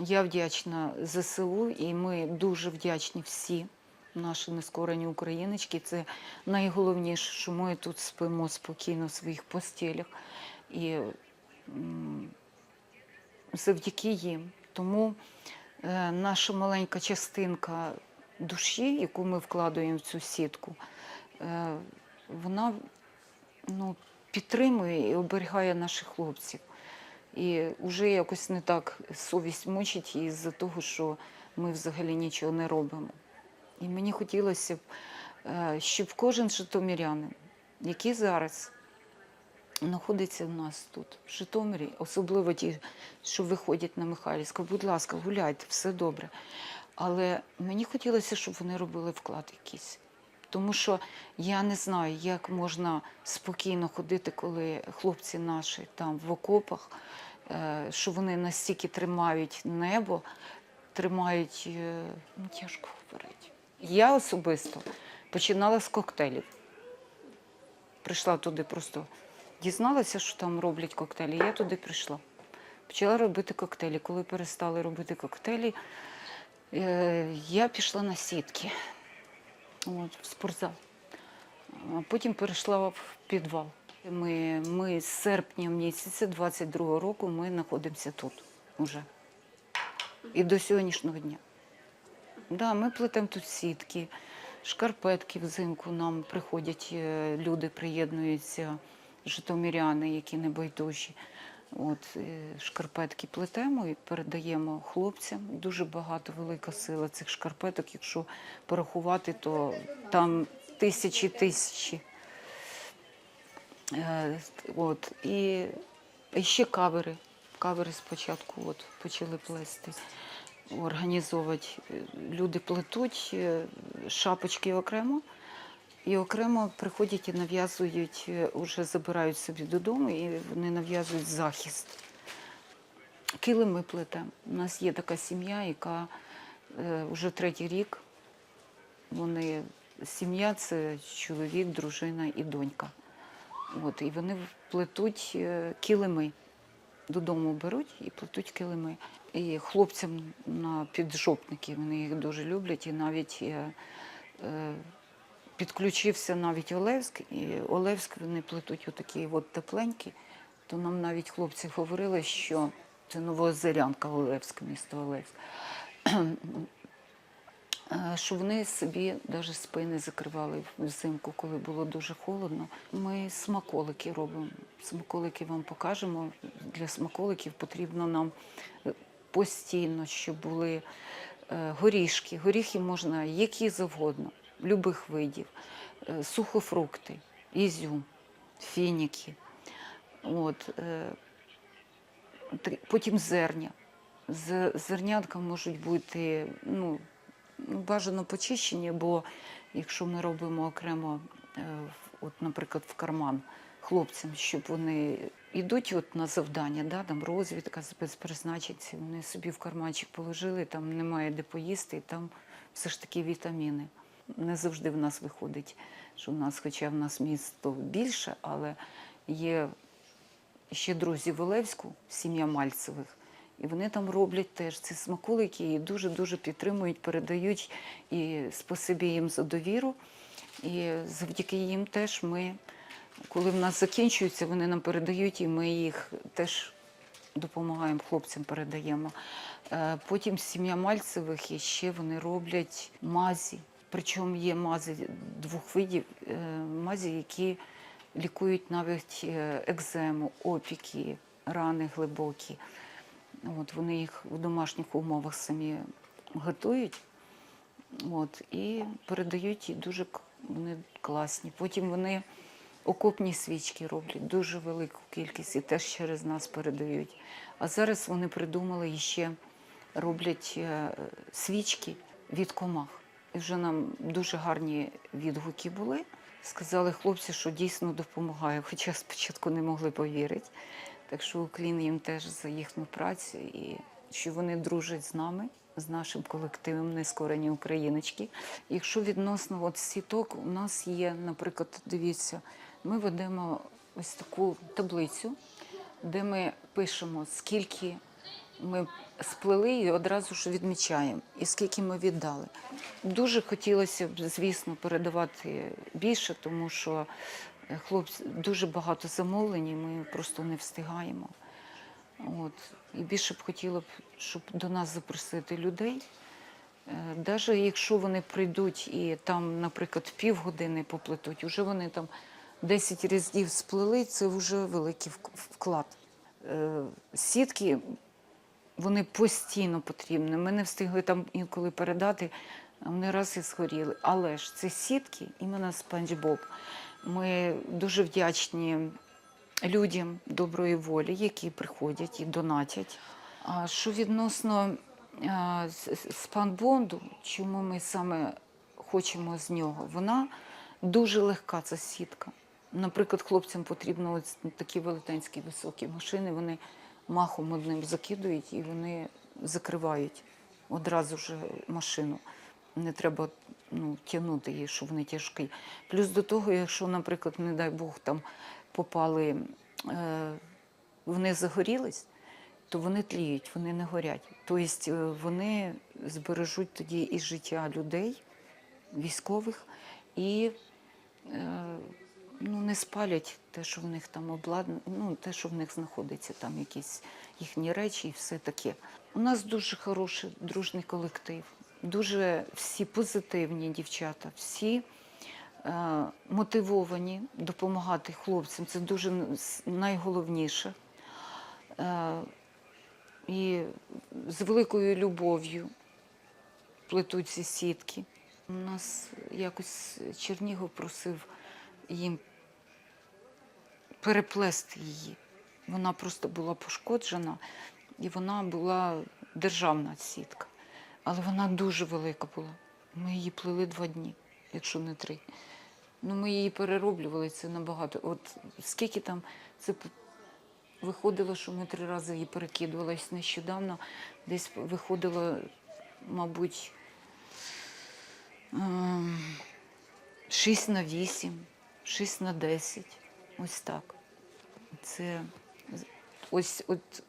Я вдячна ЗСУ, і ми дуже вдячні всі, наші нескорені україночки. Це найголовніше, що ми тут спимо спокійно в своїх постелях. І завдяки їм. Тому е, наша маленька частинка душі, яку ми вкладаємо в цю сітку, е, вона ну, підтримує і оберігає наших хлопців. І вже якось не так совість мучить із-за того, що ми взагалі нічого не робимо. І мені хотілося б, е, щоб кожен житомирянин, який зараз знаходиться в нас тут, в Житомирі, особливо ті, що виходять на Михайлівську, будь ласка, гуляйте, все добре. Але мені хотілося, щоб вони робили вклад якийсь. Тому що я не знаю, як можна спокійно ходити, коли хлопці наші там в окопах, е, що вони настільки тримають небо, тримають, е, ну тяжко говорити. Я особисто починала з коктейлів. Прийшла туди просто, дізналася, що там роблять коктейлі. Я туди прийшла. Почала робити коктейлі. Коли перестали робити коктейлі, е, я пішла на сітки от, в спортзал. Потім перейшла в підвал. Ми, ми з серпня місяця 22-го року ми знаходимося тут уже. І до сьогоднішнього дня. Да, ми плетемо тут сітки, шкарпетки взимку нам приходять, е, люди приєднуються, житомиряни, які не байдужі. От, е, шкарпетки плетемо і передаємо хлопцям. Дуже багато, велика сила цих шкарпеток. Якщо порахувати, то там тисячі тисячі. Е, От, і, ще кавери. Кавери спочатку от, почали плести, організовувати. Е, Люди плетуть шапочки окремо, і окремо приходять і нав'язують, е, уже забирають собі додому, і вони нав'язують захист. Килими плетемо. У нас є така сім'я, яка е, вже третій рік. Вони сім'я це чоловік, дружина і донька. От, і вони плетуть е, килими. Додому беруть і плетуть килими. І хлопцям на піджопники вони їх дуже люблять. І навіть е, е, підключився навіть Олевськ, і Олевськ вони плетуть отакі от тепленькі. То нам навіть хлопці говорили, що це Новоозерянка Олевськ, місто Олевськ. Що вони собі навіть спини закривали взимку, коли було дуже холодно. Ми смаколики робимо. Смаколики вам покажемо. Для смаколиків потрібно нам постійно, щоб були е, горішки. Горіхи можна які завгодно, любих видів, Е, сухофрукти, ізюм, фініки. От, е, потім зерня. З зернятка можуть бути ну, бажано почищені, бо якщо ми робимо окремо, е, от, наприклад, в карман хлопцям, щоб вони йдуть от на завдання, да, там розвідка, спецпризначенці, вони собі в карманчик положили, там немає де поїсти, і там все ж таки вітаміни. Не завжди в нас виходить, що в нас, хоча в нас місто більше, але є ще друзі в Олевську, сім'я Мальцевих, і вони там роблять теж ці смаколики і дуже-дуже підтримують, передають і спасибі їм за довіру. І завдяки їм теж ми, коли в нас закінчується, вони нам передають, і ми їх теж допомагаємо хлопцям, передаємо. Е, Потім сім'я Мальцевих і ще вони роблять мазі. Причому є мази двох видів, е, мазі, які лікують навіть е, екзему, опіки, рани глибокі. От, вони їх в домашніх умовах самі готують от, і передають, і дуже вони класні. Потім вони окопні свічки роблять, дуже велику кількість і теж через нас передають. А зараз вони придумали і ще роблять е, свічки від комах. І вже нам дуже гарні відгуки були. Сказали хлопці, що дійсно допомагає, хоча спочатку не могли повірити. Так що уклін їм теж за їхню працю і що вони дружать з нами, з нашим колективом Нескорені Україночки. Якщо відносно от сіток, у нас є, наприклад, дивіться, ми ведемо ось таку таблицю, де ми пишемо, скільки Ми сплели і одразу ж відмічаємо, і скільки ми віддали. Дуже хотілося б, звісно, передавати більше, тому що е, хлопці дуже багато замовлень, ми просто не встигаємо. От. І більше б хотіла б, щоб до нас запросити людей. Навіть якщо вони прийдуть і там, наприклад, півгодини поплетуть, вже вони там 10 різдів сплели, це вже великий вклад. Е, Сітки вони постійно потрібні. Ми не встигли там інколи передати, вони раз і згоріли. Але ж це сітки, іменно Спанч Боб. Ми дуже вдячні людям доброї волі, які приходять і донатять. А що відносно спанбонду, чому ми саме хочемо з нього? Вона дуже легка, ця сітка. Наприклад, хлопцям потрібно ось такі велетенські високі машини, вони махом одним закидують і вони закривають одразу ж машину. Не треба ну, тягнути її, щоб вони тяжкі. Плюс до того, якщо, наприклад, не дай Бог, там попали, е, вони загорілись, то вони тліють, вони не горять. Тобто е, вони збережуть тоді і життя людей, військових, і е, ну, не спалять те, що в них там обладнано, ну, те, що в них знаходиться, там якісь їхні речі і все таке. У нас дуже хороший дружний колектив, дуже всі позитивні дівчата, всі е, мотивовані допомагати хлопцям. Це дуже найголовніше. Е, і з великою любов'ю плетуть ці сітки. У нас якось Чернігов просив їм переплести її. Вона просто була пошкоджена, і вона була державна сітка. Але вона дуже велика була. Ми її плели два дні, якщо не три. Ну, ми її перероблювали це набагато. От скільки там це виходило, що ми три рази її перекидували Ось нещодавно. Десь виходило, мабуть, ем, 6 на 8, 6 на 10. Ось так. Це ось от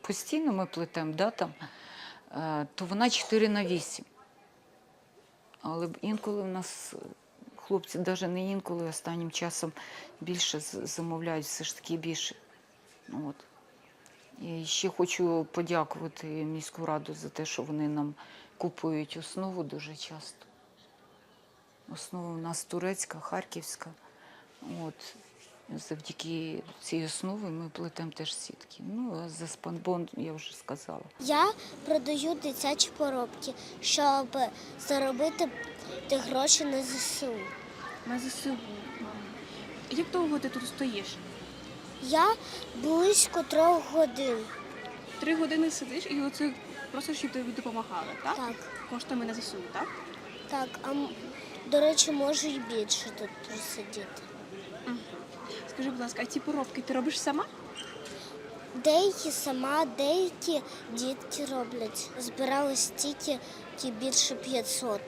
постійно ми плетемо, да, там, е, то вона 4 на 8. Але інколи в нас е, хлопці, навіть не інколи, останнім часом більше замовляють все ж таки більше. От. І ще хочу подякувати міську раду за те, що вони нам купують основу дуже часто. Основа в нас турецька, харківська. От. Завдяки цій основі ми плетемо теж сітки. Ну, а за спанбонд я вже сказала. Я продаю дитячі поробки, щоб заробити ті гроші на ЗСУ. На ЗСУ. Як довго ти тут стоїш? Я близько трьох годин. Три години сидиш і оце просто щоб тобі допомагали, так? Так, Коштами на ЗСУ, так? так. А до речі, можу й більше тут просидіти. Скажи, будь ласка, а ці поробки ти робиш сама? Деякі сама, деякі дітки роблять. Збирали стільки ті більше 500.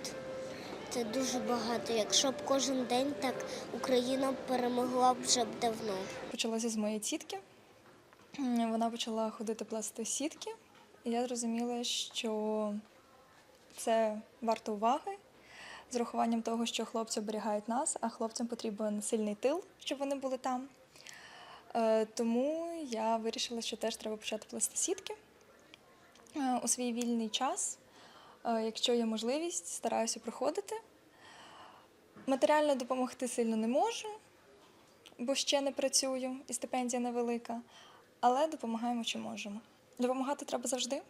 Це дуже багато. Якщо б кожен день так Україна перемогла б вже б давно. Почалося з моєї тітки. Вона почала ходити плести сітки, і я зрозуміла, що це варто уваги з урахуванням того, що хлопці оберігають нас, а хлопцям потрібен сильний тил, щоб вони були там. Е, Тому я вирішила, що теж треба почати плести сітки Е, у свій вільний час. е, Якщо є можливість, стараюся приходити. Матеріально допомогти сильно не можу, бо ще не працюю і стипендія невелика, але допомагаємо, чи можемо. Допомагати треба завжди.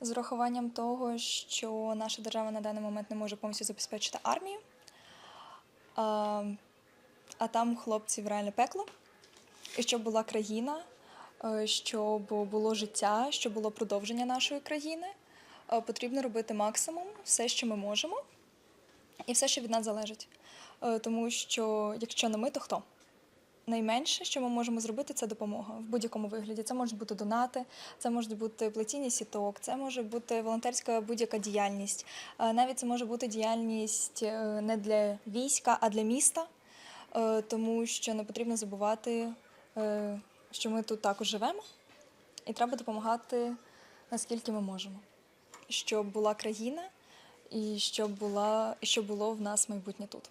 З урахуванням того, що наша держава на даний момент не може повністю забезпечити армію, а, а там хлопців реальне пекло, і щоб була країна, е, щоб було життя, щоб було продовження нашої країни, е, потрібно робити максимум, все, що ми можемо, і все, що від нас залежить. Е, Тому що якщо не ми, то хто? Найменше, що ми можемо зробити, це допомога в будь-якому вигляді. Це можуть бути донати, це можуть бути плетіння сіток, це може бути волонтерська будь-яка діяльність. Е, Навіть це може бути діяльність е, не для війська, а для міста, Е, тому що не потрібно забувати, що ми тут також живемо, і треба допомагати наскільки ми можемо, щоб була країна і щоб, була, щоб було в нас майбутнє тут.